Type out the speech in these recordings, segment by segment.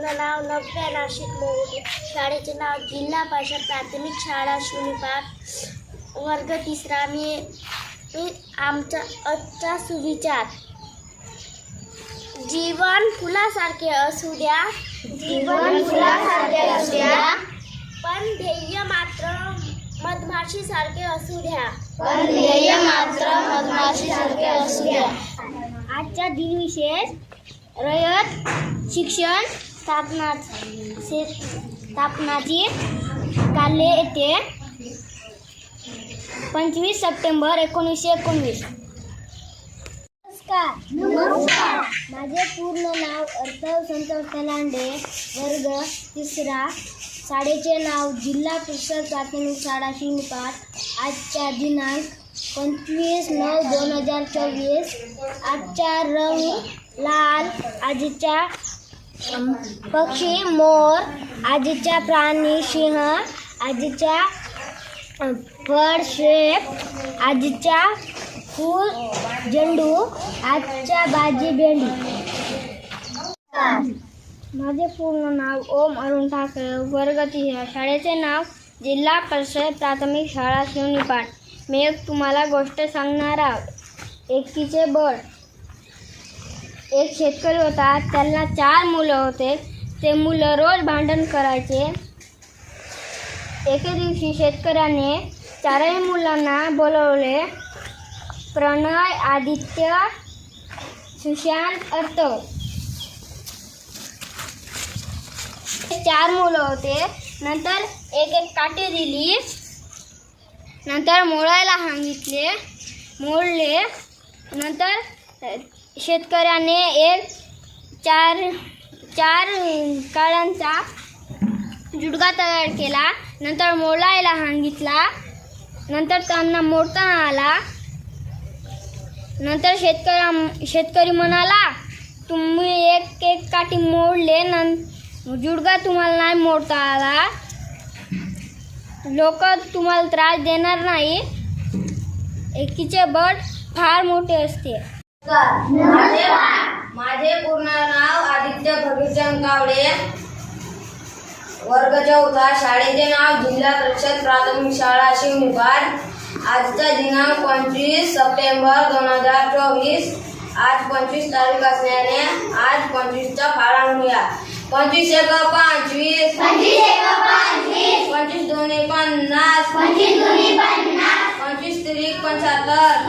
पूर्ण नाव नव्या नाशिक मोहोटे शाळेचे नाव जिल्हा परिषद प्राथमिक शाळा शून्यपाठ वर्ग तिसरा मी मी आमचा आजचा सुविचार। जीवन फुलासारखे असू द्या। जीवन फुलासारखे असू द्या। पण ध्येय मात्र मधमाशीसारखे असू द्या। पण ध्येय मात्र मधमाशीसारखे असू द्या। आजचा दिनविशेष रयत शिक्षण स्थापना स्थापनाची काले येते. पंचवीस सप्टेंबर एकोणीसशे एकोणवीस. नमस्कार. नमस्कार. माझे पूर्ण नाव अर्थव संतोष कलांडे वर्ग तिसरा. शाळेचे नाव जिल्हा परिषद प्राथमिक शाळा शिंगपाट आजच्या दिनांक पंचवीस नऊ दोन हजार चोवीस. आजचा रंग लाल. आजीच्या पक्षी मोर आजीच्या प्राणी सिंह आजीच्या फळ शेप आजीच्या फूल झेंडू आजच्या भाजी भेंडी. माझे पूर्ण नाव ओम अरुण ठाकरे वर्गती तिसरा शाळेचे नाव जिल्हा परिषद प्राथमिक शाळा शिवणीपाट मी एक तुम्हाला गोष्ट सांगणार आहोत एकीचे बळ. एक शेतकरी होता. त्यांना चार मुलं होते. ते मुलं रोज भांडण करायचे. एके दिवशी शेतकऱ्याने चारही मुलांना बोलवले. प्रणय आदित्य सुशांत अर्थव चार मुलं होते. नंतर एक एक काठी दिली. नंतर मोडायला सांगितले मोडले. नंतर शेतकऱ्याने एक चार चार काळ्यांचा जुडगा तयार केला. नंतर मोलायला सांगितला नंतर त्यांना मोडताना आला. नंतर शेतकऱ्या शेतकरी म्हणाला तुम्ही एक एक काठी मोडले नं जुडगा तुम्हाला नाही मोडता आला. लोक तुम्हाला त्रास देणार नाही. एकीचे बट फार मोठे असते. माझे माझे पूर्ण नाव आदित्य भगीचंद कावडे वर्ग चौथा शाळेचे नाव जिल्हा परिषद प्राथमिक शाळा शिवनिपाड आजचा दिनांक पंचवीस सप्टेंबर दोन हजार चोवीस. आज पंचवीस तारीख असल्याने आज पंचवीसचा फाळा म्हणूया पंचवीस एक पंचवीस. पंचवीस दोन्ही पन्नास. पंचवीस त्रिक पंच्याहत्तर.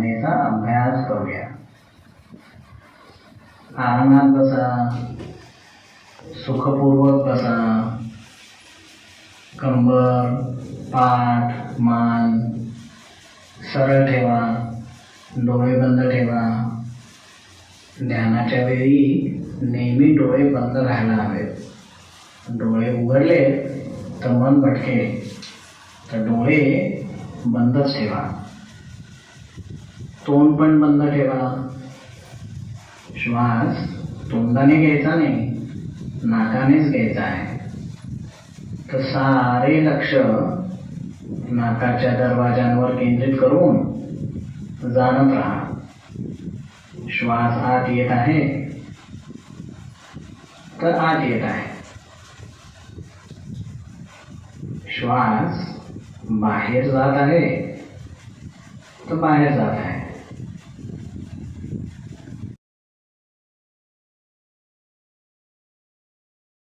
साधनेचा अभ्यास करूया. आरामात कसा सुखपूर्वक कसा कंबर पाठ मान सरळ ठेवा. डोळे बंद ठेवा. ध्यानाच्या वेळी नेहमी डोळे बंद राहायला हवेत डोळे उघडले तर मन भटके तर डोळे बंदच ठेवा. तोंड पण बंद ठेवा. श्वास तोंडाने घ्यायचा नाही नाकानेच घ्यायचा आहे. तर सारे लक्ष नाकाच्या दरवाजांवर केंद्रित करून जाणत राहा. श्वास आत येत आहे तर आत येत आहे. श्वास बाहेर जात आहे तर बाहेर जात आहे.